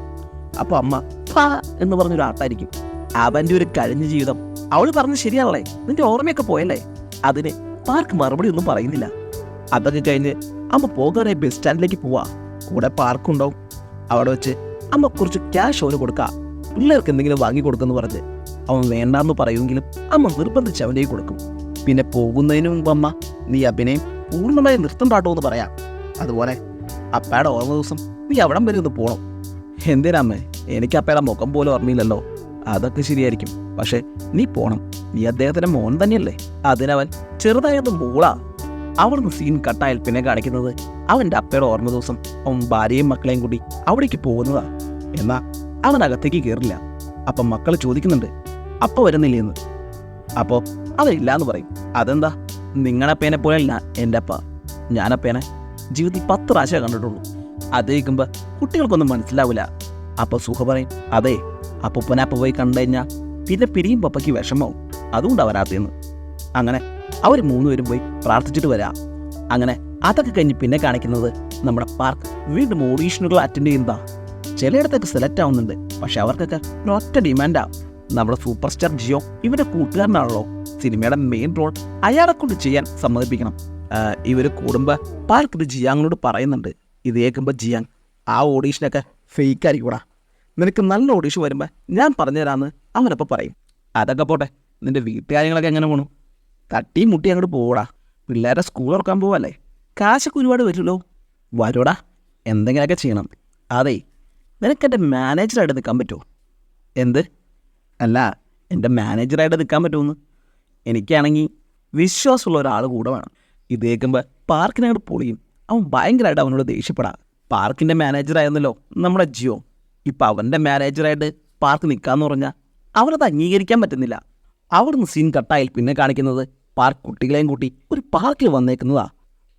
അപ്പോൾ അമ്മ ഫാ എന്ന് പറഞ്ഞൊരു ആട്ടായിരിക്കും. അവന്റെ ഒരു കഴിഞ്ഞ ജീവിതം. അവൾ പറഞ്ഞ് ശരിയാണല്ലേ? നിന്റെ ഓർമ്മയൊക്കെ പോയല്ലേ? അതിന് പാർക്ക് മറുപടി ഒന്നും പറയുന്നില്ല. അതൊക്കെ കഴിഞ്ഞ് അമ്മ പോകാനായി ബസ് സ്റ്റാൻഡിലേക്ക് പോവാ. കൂടെ പാർക്കുണ്ടാവും. അവിടെ വെച്ച് അമ്മ കുറച്ച് ക്യാഷ് അവന് കൊടുക്കാം. പിള്ളേർക്ക് എന്തെങ്കിലും വാങ്ങി കൊടുക്കുമെന്ന് പറഞ്ഞ് അവൻ വേണ്ടാന്ന് പറയുമെങ്കിലും അമ്മ നിർബന്ധിച്ച് അവന്റെ കൊടുക്കും. പിന്നെ പോകുന്നതിന് മുമ്പ് അമ്മ നീ അഭിനയം പൂർണമായി പാട്ടോ എന്ന് പറയാം. അതുപോലെ അപ്പയുടെ ഓർമ്മ ദിവസം നീ അവിടം വരെ ഒന്ന് പോകണം എന്തിനാമ്മേ എനിക്ക് അപ്പയുടെ മുഖം പോലും ഓർമ്മയില്ലല്ലോ. അതൊക്കെ ശരിയായിരിക്കും. പക്ഷേ നീ പോണം. നീ അദ്ദേഹത്തിന്റെ മോൻ തന്നെയല്ലേ? അതിനവൻ ചെറുതായത് മൂളാ. അവിടുന്ന് സീൻ കട്ടായാൽ പിന്നെ കാണിക്കുന്നത് അവന്റെ അപ്പയുടെ ഓർമ്മ ദിവസം അവൻ ഭാര്യയും മക്കളെയും കൂടി അവിടേക്ക് പോകുന്നതാ. എന്നാൽ അവൻ അകത്തേക്ക് കയറില്ല അപ്പം മക്കൾ ചോദിക്കുന്നുണ്ട് അപ്പ വരുന്നില്ലേ എന്ന്? അപ്പോൾ അതില്ല എന്ന് പറയും. അതെന്താ? നിങ്ങളപ്പേനെ പോലെയല്ല എന്റെ അപ്പ. ഞാനപ്പേനെ ജീവിതത്തിൽ പത്ത് പ്രാവശ്യം കണ്ടിട്ടുള്ളൂ. അത് കേൾക്കുമ്പോൾ കുട്ടികൾക്കൊന്നും മനസ്സിലാവില്ല. അപ്പോൾ സുഖ പറയും അതെ അപ്പൂപ്പനെ അപ്പ പോയി കണ്ടു കഴിഞ്ഞാൽ പിന്നെ പിരിയും പപ്പയ്ക്ക് വിഷമാവും അതുകൊണ്ടാണ് വരാത്തതെന്ന്. അങ്ങനെ അവർ മൂന്നുപേരും പോയി പ്രാർത്ഥിച്ചിട്ട് വരാം. അങ്ങനെ അതൊക്കെ കഴിഞ്ഞ് പിന്നെ കാണിക്കുന്നത് നമ്മുടെ പാർക്ക് വീണ്ടും ഓഡീഷനുകൾ അറ്റൻഡ് ചെയ്യുന്നതാ. ചിലയിടത്തൊക്കെ സെലക്ട് ആവുന്നുണ്ട് പക്ഷെ അവർക്കൊക്കെ ഒറ്റ ഡിമാൻഡാ നമ്മുടെ സൂപ്പർ സ്റ്റാർ ജിയോ ഇവരുടെ കൂട്ടുകാരനാണല്ലോ. സിനിമയുടെ മെയിൻ റോൾ അയാളെ കൊണ്ട് ചെയ്യാൻ സമ്മതിപ്പിക്കണം. ഇവർ കൂടുമ്പോൾ പാർക്ക് ഇത് ജിയാങ്ങിനോട് പറയുന്നുണ്ട്. ഇത് കേൾക്കുമ്പോൾ ജിയാങ് ആ ഓഡീഷനൊക്കെ ഫേക്ക് ആയിരിക്കൂടാ നിനക്ക് നല്ല ഓഡീഷൻ വരുമ്പോൾ ഞാൻ പറഞ്ഞുതരാമെന്ന് അവനപ്പോൾ പറയും. അതൊക്കെ പോട്ടെ നിന്റെ വീട്ടുകാര്യങ്ങളൊക്കെ എങ്ങനെ പോണു? തട്ടിയും മുട്ടി അങ്ങോട്ട് പോടാ. പിള്ളേരെ സ്കൂൾ തുറക്കാൻ പോവല്ലേ? കാശൊക്കെ ഒരുപാട് വരുമല്ലോ വരൂടാ എന്തെങ്കിലുമൊക്കെ ചെയ്യണം. അതെ നിനക്ക് എന്റെ മാനേജറായിട്ട് നിൽക്കാൻ പറ്റുമോ എന്ത്? അല്ല എന്റെ മാനേജറായിട്ട് നിൽക്കാൻ പറ്റുമെന്ന് എനിക്കാണെങ്കിൽ വിശ്വാസമുള്ള ഒരാൾ കൂടെ വേണം. ഇത് കേൾക്കുമ്പോൾ പാർക്കിനങ്ങോട്ട് പൊളിയും. അവൻ ഭയങ്കരമായിട്ട് അവനോട് ദേഷ്യപ്പെടാം. പാർക്കിന്റെ മാനേജറായിരുന്നല്ലോ നമ്മുടെ ജിയോ. ഇപ്പം അവന്റെ മാനേജറായിട്ട് പാർക്ക് നിൽക്കാമെന്ന് പറഞ്ഞാൽ അവനത് അംഗീകരിക്കാൻ പറ്റുന്നില്ല. അവിടുന്ന് സീൻ കട്ടായാൽ പിന്നെ കാണിക്കുന്നത് പാർക്ക് കുട്ടികളെയും കൂട്ടി ഒരു പാർക്കിൽ വന്നേക്കുന്നതാ.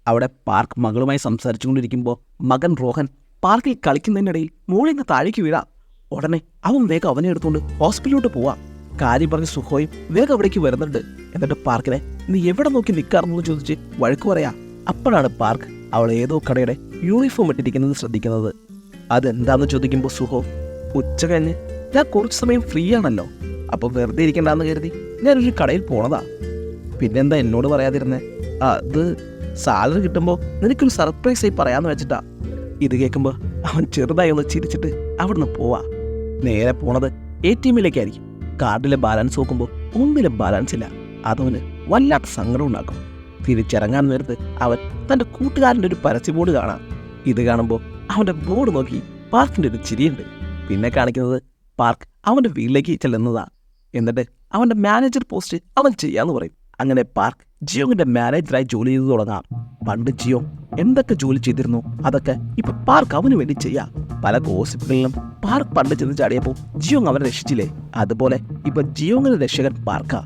അവിടെ പാർക്ക് മകളുമായി സംസാരിച്ചുകൊണ്ടിരിക്കുമ്പോൾ മകൻ റോഹൻ പാർക്കിൽ കളിക്കുന്നതിനിടയിൽ നിന്ന് താഴേക്ക് വീഴാം. ഉടനെ അവൻ വേഗം അവനെ എടുത്തുകൊണ്ട് ഹോസ്പിറ്റലിലോട്ട് പോവാം. കാര്യം പറഞ്ഞ് സുഖോയും വേഗം അവിടേക്ക് വരുന്നുണ്ട്. എന്നിട്ട് പാർക്കിനെ നീ എവിടെ നോക്കി നിൽക്കാറെന്ന് ചോദിച്ച് വഴക്ക് പറയാ. അപ്പോഴാണ് പാർക്ക് അവൾ ഏതോ കടയുടെ യൂണിഫോം ഇട്ടിരിക്കുന്നത് ശ്രദ്ധിക്കുന്നത്. അതെന്താണെന്ന് ചോദിക്കുമ്പോൾ സുഹോ ഉച്ച കഴിഞ്ഞ് ഞാൻ കുറച്ച് സമയം ഫ്രീ ആണല്ലോ അപ്പോൾ വെറുതെ ഇരിക്കണ്ടെന്ന് കരുതി ഞാനൊരു കടയിൽ പോണതാ. പിന്നെന്താ എന്നോട് പറയാതിരുന്നേ? അത് സാലറി കിട്ടുമ്പോൾ നിനക്കൊരു സർപ്രൈസ് ആയി പറയാന്ന് വെച്ചിട്ടാ. ഇത് കേൾക്കുമ്പോൾ അവൻ ചെറുതായി ഒന്ന് ചിരിച്ചിട്ട് അവിടുന്ന് പോവാ. നേരെ പോണത് എ ടി എമ്മിലേക്കായിരിക്കും. കാർഡിലെ ബാലൻസ് നോക്കുമ്പോൾ ഒന്നിലും ബാലൻസ് ഇല്ല. അതവന് വല്ലാത്ത സങ്കടം ഉണ്ടാക്കും. തിരിച്ചിറങ്ങാൻ നേരത്ത് അവൻ തന്റെ കൂട്ടുകാരന്റെ ഒരു പരസ്യ ബോർഡ് കാണാം. ഇത് കാണുമ്പോൾ അവന്റെ ബോർഡ് നോക്കി പാർക്കിന്റെ ഒരു ചിരിയുണ്ട്. പിന്നെ കാണിക്കുന്നത് പാർക്ക് അവന്റെ വീട്ടിലേക്ക് ചെല്ലുന്നതാ. എന്നിട്ട് അവന്റെ മാനേജർ പോസ്റ്റ് അവൻ ചെയ്യാമെന്ന് പറയും. അങ്ങനെ പാർക്ക് ജിയോങ്ങിന്റെ മാനേജറായി ജോലി ചെയ്തു തുടങ്ങാം. പണ്ട് ജിയോ എന്തൊക്കെ ജോലി ചെയ്തിരുന്നു? അതൊക്കെ ഇപ്പൊ പാർക്ക് അവന് വേണ്ടി ചെയ്യാം. പല ഗോസിപ്പുകളിലും പാർക്ക് പണ്ട് ചെന്ന് ചാടിയപ്പോൾ ജിയോങ് അവനെ രക്ഷിച്ചില്ലേ? അതുപോലെ ഇപ്പൊ ജിയോങ്ങിന്റെ രക്ഷകൻ പാർക്കാ.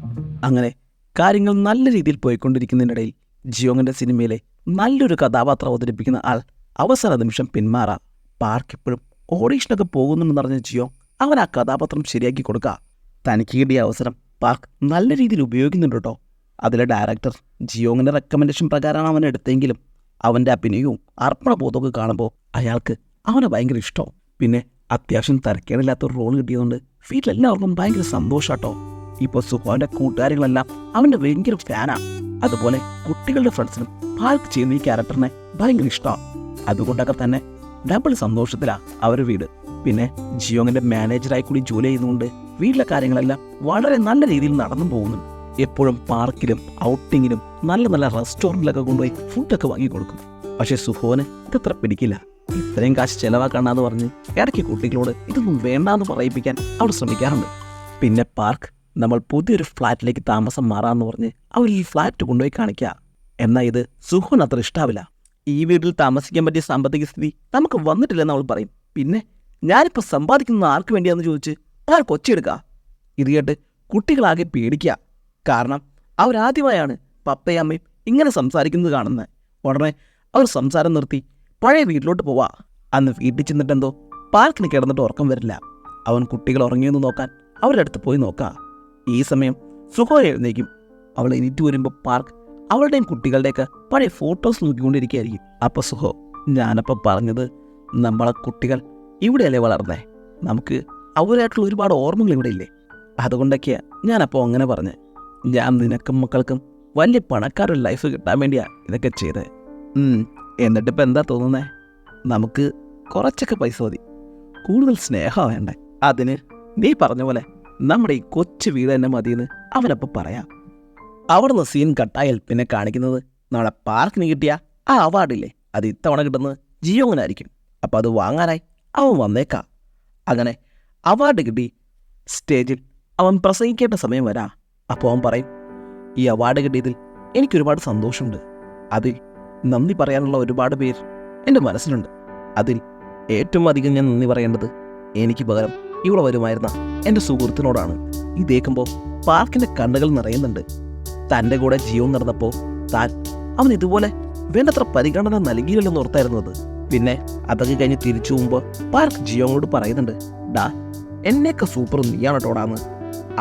അങ്ങനെ കാര്യങ്ങൾ നല്ല രീതിയിൽ പോയിക്കൊണ്ടിരിക്കുന്നതിനിടയിൽ ജിയോങ്ങിന്റെ സിനിമയിലെ നല്ലൊരു കഥാപാത്രം അവതരിപ്പിക്കുന്ന ആൾ അവസാന നിമിഷം പിന്മാറാം. പാർക്ക് ഇപ്പോഴും ഓഡീഷനൊക്കെ പോകുന്നുണ്ടെന്ന് പറഞ്ഞ ജിയോ അവൻ ആ കഥാപാത്രം ശരിയാക്കി കൊടുക്കുക തനിക്ക് കിട്ടിയ അവസരം പാർക്ക് നല്ല രീതിയിൽ ഉപയോഗിക്കുന്നുണ്ട് കേട്ടോ. അതിലെ ഡയറക്ടർ ജിയോങ്ങിന്റെ റെക്കമെൻഡേഷൻ പ്രകാരമാണ് അവൻ എടുത്തെങ്കിലും അവന്റെ അഭിനയവും അർപ്പണബോധമൊക്കെ കാണുമ്പോൾ അയാൾക്ക് അവനെ ഭയങ്കര ഇഷ്ടവും പിന്നെ അത്യാവശ്യം തരക്കേടില്ലാത്ത ഒരു റോൾ കിട്ടിയതുകൊണ്ട് വീട്ടിലെല്ലാവർക്കും ഭയങ്കര സന്തോഷാട്ടോ. ഇപ്പോൾ സുഹോന്റെ കൂട്ടുകാരികളെല്ലാം അവന്റെ ഭയങ്കര ഫാനാണ് അതുപോലെ കുട്ടികളുടെ ഫ്രണ്ട്സിനും പാർക്ക് ചെയ്യുന്ന ഈ ക്യാരക്ടറിനെ ഭയങ്കര ഇഷ്ടമാണ് അതുകൊണ്ടൊക്കെ തന്നെ ഡബിൾ സന്തോഷത്തിലാണ് അവരുടെ വീട്. പിന്നെ ജിയോങ്ങിന്റെ മാനേജറായി കൂടി ജോലി ചെയ്യുന്നതുകൊണ്ട് വീട്ടിലെ കാര്യങ്ങളെല്ലാം വളരെ നല്ല രീതിയിൽ നടന്നു പോകുന്നു എപ്പോഴും പാർക്കിലും ഔട്ടിങ്ങിലും നല്ല നല്ല റെസ്റ്റോറന്റിലൊക്കെ കൊണ്ടുപോയി ഫുഡൊക്കെ വാങ്ങി കൊടുക്കും പക്ഷേ സുഹോന് ഇതത്ര പിടിക്കില്ല. ഇത്രയും കാശ് ചെലവാക്കണ്ടെന്ന് പറഞ്ഞ് ഇടയ്ക്ക് കുട്ടികളോട് ഇതൊന്നും വേണ്ടാന്ന് പറയിപ്പിക്കാൻ അവൾ ശ്രമിക്കാറുണ്ട്. പിന്നെ പാർക്ക് നമ്മൾ പുതിയൊരു ഫ്ലാറ്റിലേക്ക് താമസം മാറാമെന്ന് പറഞ്ഞ് അവർ ഈ ഫ്ലാറ്റ് കൊണ്ടുപോയി കാണിക്കുക എന്നാൽ ഇത് സുഹോൻ അത്ര ഇഷ്ടാവില്ല. ഈ വീട്ടിൽ താമസിക്കാൻ പറ്റിയ സാമ്പത്തിക സ്ഥിതി നമുക്ക് വന്നിട്ടില്ലെന്ന് അവൾ പറയും. പിന്നെ ഞാനിപ്പോൾ സമ്പാദിക്കുന്നത് ആർക്ക് വേണ്ടിയാണെന്ന് ചോദിച്ച് താൻ കൊച്ചിയെടുക്കുക ഇത് കേട്ട് കുട്ടികളാകെ പേടിക്കുക കാരണം അവരാദ്യമായാണ് പപ്പയും അമ്മയും ഇങ്ങനെ സംസാരിക്കുന്നത് കാണുന്നത്. ഉടനെ അവർ സംസാരം നിർത്തി പഴയ വീട്ടിലോട്ട് പോവാ. അന്ന് വീട്ടിൽ ചെന്നിട്ടെന്തോ പാർക്കിന് കിടന്നിട്ട് ഉറക്കം വരില്ല. അവൻ കുട്ടികൾ ഉറങ്ങിയെന്ന് നോക്കാൻ അവരുടെ അടുത്ത് പോയി നോക്കാം. ഈ സമയം സുഖോ എഴുന്നേക്കും. അവൾ എനിറ്റ് വരുമ്പോൾ പാർക്ക് അവളുടെയും കുട്ടികളുടെയൊക്കെ പഴയ ഫോട്ടോസ് നോക്കിക്കൊണ്ടിരിക്കുകയായിരിക്കും. അപ്പോൾ സുഹോ ഞാനപ്പോൾ പറഞ്ഞത് നമ്മളെ കുട്ടികൾ ഇവിടെയല്ലേ വളർന്നേ? നമുക്ക് അവരായിട്ടുള്ള ഒരുപാട് ഓർമ്മകൾ ഇവിടെ ഇല്ലേ? അതുകൊണ്ടൊക്കെയാണ് ഞാനപ്പോൾ അങ്ങനെ പറഞ്ഞത് ഞാൻ നിനക്കും മക്കൾക്കും വലിയ പണക്കാരൊരു ലൈഫ് കിട്ടാൻ വേണ്ടിയാണ് ഇതൊക്കെ ചെയ്തത് എന്നിട്ട് എന്താ തോന്നുന്നത് നമുക്ക് കുറച്ചൊക്കെ പൈസ മതി. കൂടുതൽ സ്നേഹം വേണ്ടേ. അതിന് നീ പറഞ്ഞ പോലെ നമ്മുടെ ഈ കൊച്ചു വീട് തന്നെ മതിയെന്ന് അവനപ്പോൾ പറയാം. അവിടുന്ന് സീൻ കട്ടായാൽ പിന്നെ കാണിക്കുന്നത് നമ്മളെ പാർക്കിന് കിട്ടിയ ആ അവാർഡില്ലേ? അത് ഇത്തവണ കിട്ടുന്നത് ജിയോങ്ങനായിരിക്കും. അപ്പോൾ അത് വാങ്ങാനായി അവൻ വന്നേക്കാം. അങ്ങനെ അവാർഡ് കിട്ടി സ്റ്റേജിൽ അവൻ പ്രസംഗിക്കേണ്ട സമയം വരാ. അപ്പോൾ അവൻ പറയും ഈ അവാർഡ് കിട്ടിയതിൽ എനിക്കൊരുപാട് സന്തോഷമുണ്ട്. അതിൽ നന്ദി പറയാനുള്ള ഒരുപാട് പേർ എന്റെ മനസ്സിലുണ്ട്. അതിൽ ഏറ്റവും അധികം ഞാൻ നന്ദി പറയേണ്ടത് എനിക്ക് പകരം ഇവിടെ വരുമായിരുന്ന എന്റെ സുഹൃത്തിനോടാണ്. ഇതേക്കുമ്പോൾ പാർക്കിന്റെ കണ്ണുകൾ നിറയുന്നുണ്ട്. തന്റെ കൂടെ ജീവൻ നടന്നപ്പോൾ താൻ അവൻ ഇതുപോലെ വേണ്ടത്ര പരിഗണന നൽകിയില്ലെന്ന് ഓർത്തായിരുന്നത് പിന്നെ അതൊക്കെ കഴിഞ്ഞ് തിരിച്ചു പോകുമ്പോൾ പാർക്ക് ജിയോനോട് പറയുന്നുണ്ട് ഡാ എന്നെയൊക്കെ സൂപ്പർ നീയാണ് ടോടാന്ന്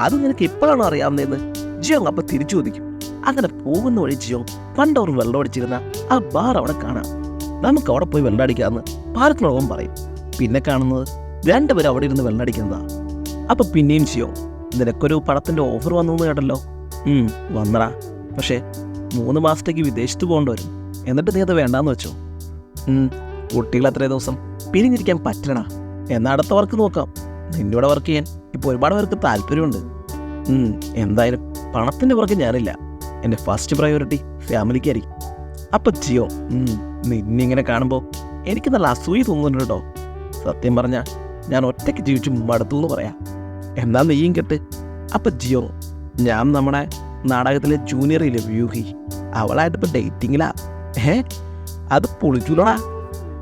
അത് നിനക്ക് എപ്പോഴാണ് അറിയാവുന്നതെന്ന് ജിയോ അപ്പൊ തിരിച്ചു ചോദിക്കും. അങ്ങനെ പോകുന്ന വഴി ജിയോ പണ്ടവർ വെള്ളമടിച്ചിരുന്ന ആ ബാർ അവിടെ കാണാം. നമുക്ക് അവിടെ പോയി വെള്ളമടിക്കാമെന്ന് പാർക്കിനോടൊപ്പം പറയും. പിന്നെ കാണുന്നത് രണ്ടുപേരും അവിടെ ഇരുന്ന് വെള്ളമടിക്കുന്നതാ അപ്പൊ പിന്നെയും ജിയോ നിനക്കൊരു പടത്തിന്റെ ഓഫർ വന്നു എന്ന് കേട്ടല്ലോ? വന്നടാ. പക്ഷേ മൂന്ന് മാസത്തേക്ക് വിദേശത്ത് പോകേണ്ടി വരും. എന്നിട്ട് നീ അത് വേണ്ടാന്ന് വെച്ചോ. കുട്ടികൾ അത്രേ ദിവസം പിരിഞ്ഞിരിക്കാൻ പറ്റണ എന്നാ അടുത്ത വർക്ക് നോക്കാം. നിന്നോട് വർക്ക് ചെയ്യാൻ. ഇപ്പോൾ ഒരുപാട് പേർക്ക് താല്പര്യമുണ്ട്. എന്തായാലും പണത്തിന്റെ പുറകെ ഞാനില്ല. എന്റെ ഫസ്റ്റ് പ്രയോറിറ്റി ഫാമിലിക്കായിരിക്കും. അപ്പം ജിയോ നിന്നിങ്ങനെ കാണുമ്പോൾ എനിക്ക് നല്ല അസൂയ തോന്നുന്നുണ്ട് കേട്ടോ. സത്യം പറഞ്ഞാൽ ഞാൻ ഒറ്റയ്ക്ക് ജീവിച്ചു മടുത്തു എന്ന് പറയാം. എന്നാ നെയ്യും കെട്ട്. അപ്പം ജിയോ ഞാൻ നമ്മുടെ നാടകത്തിലെ ജൂനിയറിലെ വ്യൂഹി? അവളായിട്ട് ഇപ്പം ഡേറ്റിങ്ങിലാ ഏ അത് പൊളിച്ചൂലോടാ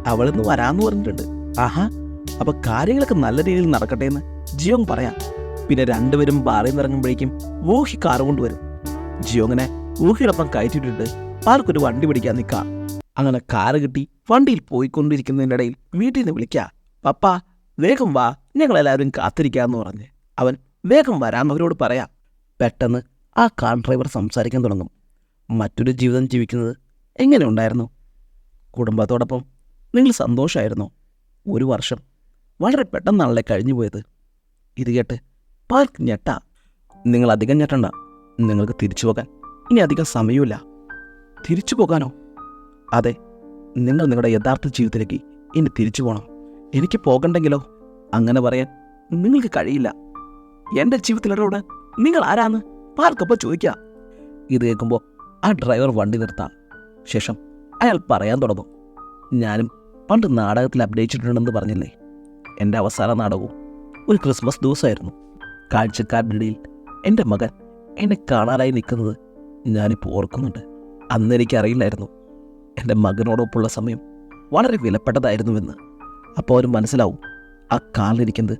അവളിന്ന് വരാമെന്ന് പറഞ്ഞിട്ടുണ്ട്. ആഹാ അപ്പം കാര്യങ്ങളൊക്കെ നല്ല രീതിയിൽ നടക്കട്ടെ എന്ന്. ജിയോങ് പറയാം. പിന്നെ രണ്ടുപേരും നിന്ന് ഇറങ്ങുമ്പോഴേക്കും വൂഹി കാർ കൊണ്ടുവരും. ജിയോങ്ങിനെ വൂഹിയോടൊപ്പം കയറ്റിയിട്ടിട്ട് പാർക്കൊരു വണ്ടി പിടിക്കാൻ നിൽക്കാം. അങ്ങനെ കാറ് കിട്ടി വണ്ടിയിൽ പോയിക്കൊണ്ടിരിക്കുന്നതിന്റെ ഇടയിൽ വീട്ടിൽ നിന്ന് വിളിക്കാം. പപ്പ വേഗം വാ ഞങ്ങളെല്ലാവരും കാത്തിരിക്കാന്ന് പറഞ്ഞ്. അവൻ വേഗം വരാമെന്നവരോട് പറയാം. പെട്ടെന്ന് ആ കാർ ഡ്രൈവർ സംസാരിക്കാൻ തുടങ്ങും. മറ്റൊരു ജീവിതം ജീവിക്കുന്നത് എങ്ങനെ ഉണ്ടായിരുന്നു? കുടുംബത്തോടൊപ്പം നിങ്ങൾ സന്തോഷമായിരുന്നോ? ഒരു വർഷം വളരെ പെട്ടെന്നാണല്ലേ കഴിഞ്ഞു പോയത് ഇത് കേട്ട് പാർക്ക് ഞെട്ട. നിങ്ങൾ അധികം ഞെട്ടണ്ട. നിങ്ങൾക്ക് തിരിച്ചു പോകാൻ ഇനി അധികം സമയമില്ല തിരിച്ചു പോകാനോ? അതെ നിങ്ങൾ നിങ്ങളുടെ യഥാർത്ഥ ജീവിതത്തിലേക്ക് ഇനി തിരിച്ചു പോകണം എനിക്ക് പോകണ്ടെങ്കിലോ? അങ്ങനെ പറയാൻ നിങ്ങൾക്ക് കഴിയില്ല. എന്റെ ജീവിതത്തിലിടപെടാൻ നിങ്ങൾ ആരാന്ന് പാർക്കപ്പോൾ ചോദിക്കുക ഇത് കേൾക്കുമ്പോൾ ആ ഡ്രൈവർ വണ്ടി നിർത്താം. ശേഷം അയാൾ പറയാൻ തുടങ്ങും. ഞാനും പണ്ട് നാടകത്തിൽ അഭിനയിച്ചിട്ടുണ്ടെന്ന് പറഞ്ഞില്ലേ? എന്റെ അവസാന നാടകവും ഒരു ക്രിസ്മസ് ദിവസമായിരുന്നു. കാഴ്ചക്കാരുടെ ഇടയിൽ എന്റെ മകൻ എന്നെ കാണാനായി നിൽക്കുന്നത് ഞാനിപ്പോൾ ഓർക്കുന്നുണ്ട്. അന്ന് എനിക്കറിയില്ലായിരുന്നു. എന്റെ മകനോടൊപ്പമുള്ള സമയം വളരെ വിലപ്പെട്ടതായിരുന്നുവെന്ന്. അപ്പോൾ അവർ മനസ്സിലാവും ആ കാലിലിരിക്കുന്നത്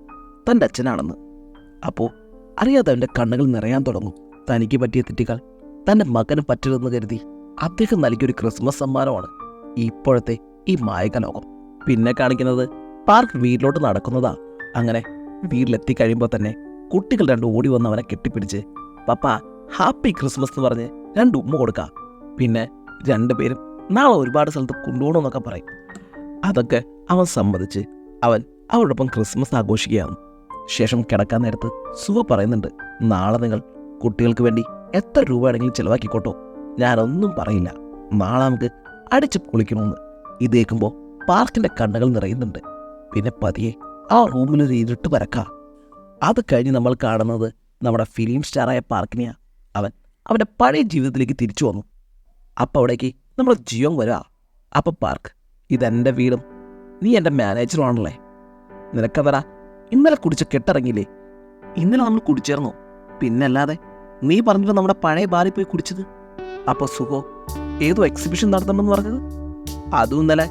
തന്റെ അച്ഛനാണെന്ന്. അപ്പോൾ അറിയാതെ അവന്റെ കണ്ണുകൾ നിറയാൻ തുടങ്ങും. തനിക്ക് പറ്റിയ തെറ്റുകൾ തന്റെ മകന് പറ്റരുതെന്ന് കരുതി അദ്ദേഹം നൽകിയൊരു ക്രിസ്മസ് സമ്മാനമാണ് ഇപ്പോഴത്തെ ഈ മായക ലോകം പിന്നെ കാണിക്കുന്നത് പാർക്ക് വീട്ടിലോട്ട് നടക്കുന്നതാണ്. അങ്ങനെ വീട്ടിലെത്തി കഴിയുമ്പോൾ തന്നെ കുട്ടികൾ രണ്ടും ഓടി വന്ന് അവനെ കെട്ടിപ്പിടിച്ച് പപ്പ ഹാപ്പി ക്രിസ്മസ് എന്ന് പറഞ്ഞ് രണ്ട് ഉമ്മ കൊടുക്കാം. പിന്നെ രണ്ടുപേരും നാളെ ഒരുപാട് സ്ഥലത്ത് കൊണ്ടുപോകണമെന്നൊക്കെ പറയും. അതൊക്കെ അവൻ സമ്മതിച്ച് അവൻ അവരോടൊപ്പം ക്രിസ്മസ് ആഘോഷിക്കുകയാണ്. ശേഷം കിടക്കാൻ നേരത്ത് സുവ പറയുന്നുണ്ട് നാളെ നിങ്ങൾ കുട്ടികൾക്ക് വേണ്ടി എത്ര രൂപ വേണമെങ്കിലും ചിലവാക്കിക്കോട്ടോ. ഞാനൊന്നും പറയില്ല. നാളെ നമുക്ക് അടിച്ച് പൊളിക്കണമെന്ന് ഇത് കേൾക്കുമ്പോൾ പാർക്കിന്റെ കണ്ണുകൾ നിറയുന്നുണ്ട്. പിന്നെ പതിയെ ആ റൂമിലൊരു ഇരുട്ട് പരക്കാം. അത് കഴിഞ്ഞ് നമ്മൾ കാണുന്നത് നമ്മുടെ ഫിലിം സ്റ്റാറായ പാർക്കിനെയാ. അവൻ അവന്റെ പഴയ ജീവിതത്തിലേക്ക് തിരിച്ചു വന്നു. അപ്പോൾ അവിടേക്ക് നമ്മൾ ജിയോങ് വരാ. അപ്പം പാർക്ക് ഇതെന്റെ വീടും നീ എന്റെ മാനേജറുമാണല്ലേ നിനക്കതടാ ഇന്നലെ കുടിച്ച കെട്ടിറങ്ങിയില്ലേ? ഇന്നലെ നമ്മൾ കുടിച്ചേർന്നു. പിന്നല്ലാതെ നീ പറഞ്ഞിട്ട് നമ്മുടെ പഴയ ബാറിൽ പോയി കുടിച്ചത്? അപ്പോൾ സുഖോ ഏതോ എക്സിബിഷൻ നടത്തണമെന്ന് പറഞ്ഞത്? അതും ഇന്നലെ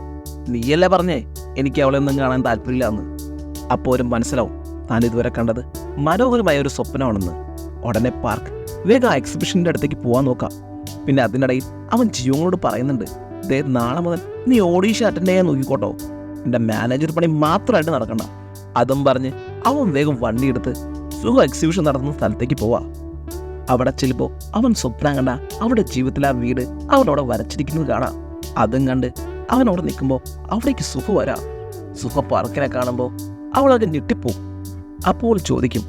നീയല്ലേ പറഞ്ഞേ എനിക്ക് അവളെ ഒന്നും കാണാൻ താല്പര്യമില്ല എന്ന് അപ്പോൾ ഒരു മനസ്സിലാവും. താൻ ഇതുവരെ കണ്ടത് മനോഹരമായ ഒരു സ്വപ്നമാണെന്ന്. ഉടനെ പാർക്ക്. വേഗം ആ എക്സിബിഷന്റെ അടുത്തേക്ക് പോകാൻ നോക്കാം. പിന്നെ അതിനിടയിൽ അവൻ ജിയോങ്ങളോട് പറയുന്നുണ്ട് ദേ നാളെ മുതൽ നീ ഓഡീഷൻ അറ്റൻഡ് ചെയ്യാൻ നോക്കിക്കോട്ടോ. എന്റെ മാനേജർ പണി മാത്രമായിട്ട് നടക്കണ്ട. അതും പറഞ്ഞ് അവൻ വേഗം വണ്ടി എടുത്ത് സുഖം എക്സിബിഷൻ നടത്തുന്ന സ്ഥലത്തേക്ക് പോവാ. അവിടെ ചിലപ്പോൾ അവൻ സ്വപ്നം കണ്ട അവരുടെ ജീവിതത്തിലെ ആ വീട് അവനവിടെ വരച്ചിരിക്കുന്നത് കാണാം. അതും കണ്ട് അവൻ അവിടെ നിൽക്കുമ്പോൾ അവിടേക്ക് സുഖ വരാം. സുഖ പാർക്കിനെ കാണുമ്പോൾ അവളൊക്കെ ഞെട്ടിപ്പോവും അപ്പോൾ ചോദിക്കും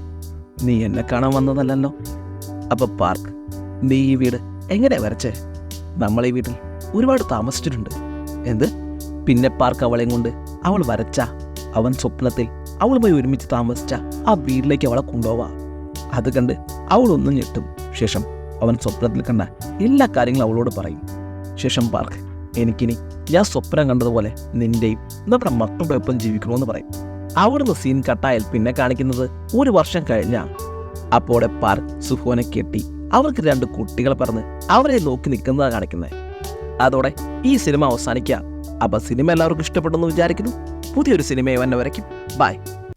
നീ എന്നെ കാണാൻ വന്നതല്ലല്ലോ? അപ്പോൾ പാർക്ക് നീ ഈ വീട് എങ്ങനെ വരച്ചേ? നമ്മൾ ഈ വീട്ടിൽ ഒരുപാട് താമസിച്ചിട്ടുണ്ട്. എന്ത്? പിന്നെ പാർക്ക് അവളെയും കൊണ്ട് അവൾ വരച്ച? അവൻ സ്വപ്നത്തിൽ അവളുമായി ഒരുമിച്ച് താമസിച്ച ആ വീട്ടിലേക്ക് അവളെ കൊണ്ടുപോവാ? അത് കണ്ട് അവളൊന്നും ഞെട്ടും. ശേഷം അവൻ സ്വപ്നത്തിൽ കണ്ട എല്ലാ കാര്യങ്ങളും അവളോട് പറയും. ശേഷം പാർക്ക് എനിക്കിനി ഞാൻ സ്വപ്നം കണ്ടതുപോലെ നിന്റെയും നമ്മുടെ മക്കളുടെ ഒപ്പം ജീവിക്കണമെന്ന് പറയും. അവിടുന്ന് സീൻ കട്ടായാൽ പിന്നെ കാണിക്കുന്നത് ഒരു വർഷം കഴിഞ്ഞാ. അപ്പോടെ പാർക്ക് സുഹോനെ കെട്ടി. അവർക്ക് രണ്ട് കുട്ടികൾ പറഞ്ഞ് അവരെ നോക്കി നിൽക്കുന്നതാണ് കാണിക്കുന്നത് അതോടെ ഈ സിനിമ അവസാനിക്കുക അപ്പോൾ സിനിമ എല്ലാവർക്കും ഇഷ്ടപ്പെട്ടെന്ന് വിചാരിക്കുന്നു. പുതിയൊരു സിനിമയെ വന്നെ വരയ്ക്കും ബൈ.